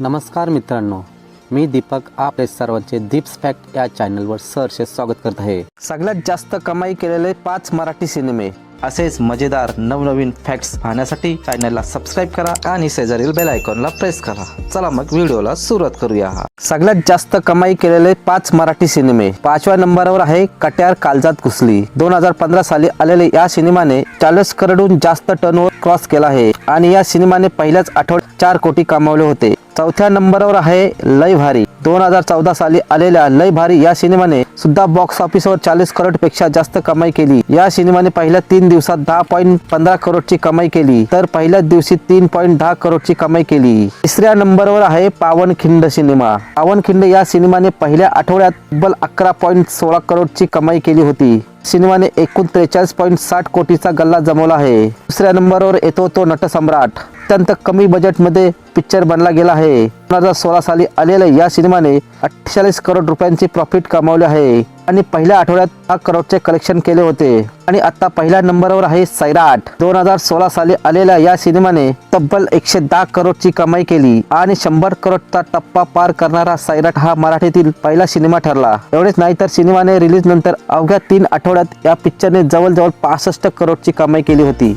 नमस्कार मित्रांनो मी दीपक आपले सर्वांचे दीप्स फॅक्ट या चॅनलवर सहर्ष स्वागत करत आहे. सगळ्यात जास्त कमाई केलेले पाच मराठी सिनेमे असेच मजेदार नवनवीन फॅक्ट्स पाहण्यासाठी चॅनलला सबस्क्राईब करा आणि शेजारील बेल आयकॉनला प्रेस करा. चला मग व्हिडिओला सुरुवात करूया. सगळ्यात जास्त कमाई केलेले पाच मराठी सिनेमे पाचव्या नंबरवर आहे कट्यार कालजात घुसली. दोन हजार पंधरा साली आलेले या सिनेमाने चाळीस करोडहून जास्त टर्नओव्हर क्रॉस केला आहे. आणि या सिनेमाने पहिल्याच आठवड्यात चार कोटी कमावले होते. चौथ्या नंबरवर आहे लय भारी. दोन हजार चौदा साली आलेल्या लय भारी या सिनेमाने सुद्धा बॉक्स ऑफिसवर चाळीस करोडपेक्षा जास्त कमाई केली. या सिनेमाने पहिल्या तीन दिवसात दहा पॉईंट पंधरा करोडची कमाई केली तर पहिल्याच दिवशी तीन पॉईंट दहा करोडची कमाई केली. तिसऱ्या नंबरवर आहे पावनखिंड सिनेमा. पावनखिंड या सिनेमाने पहिल्या आठवड्यात तब्बल अकरा पॉईंट सोळा करोडची कमाई केली होती. सिनेमाने एकूण त्रेचाळीस पॉईंट साठ कोटीचा गल्ला जमवला आहे. दुसऱ्या नंबरवर येतो तो नटसम्राट. अत्यंत कमी बजेटमध्ये पिक्चर बनला गेला आहे. दोन हजार सोळा साली आलेल्या या सिनेमाने अठ्ठेचाळीस करोड रुपयांचे प्रॉफिट कमावले आहे. आणि पहिल्या आठवड्यात दहा करोडचे कलेक्शन केले होते. आणि आता पहिल्या नंबरवर आहे सैराट दोन हजार सोळा साली आलेल्या या सिनेमाने तब्बल एकशे दहा करोडची कमाई केली. आणि शंभर करोडचा टप्पा पार करणारा सैराट हा मराठीतील पहिला सिनेमा ठरला. एवढेच नाही तर सिनेमाने रिलीज नंतर अवघ्या तीन आठवड्यात या पिक्चरने जवळजवळ पासष्ट करोडची कमाई केली होती.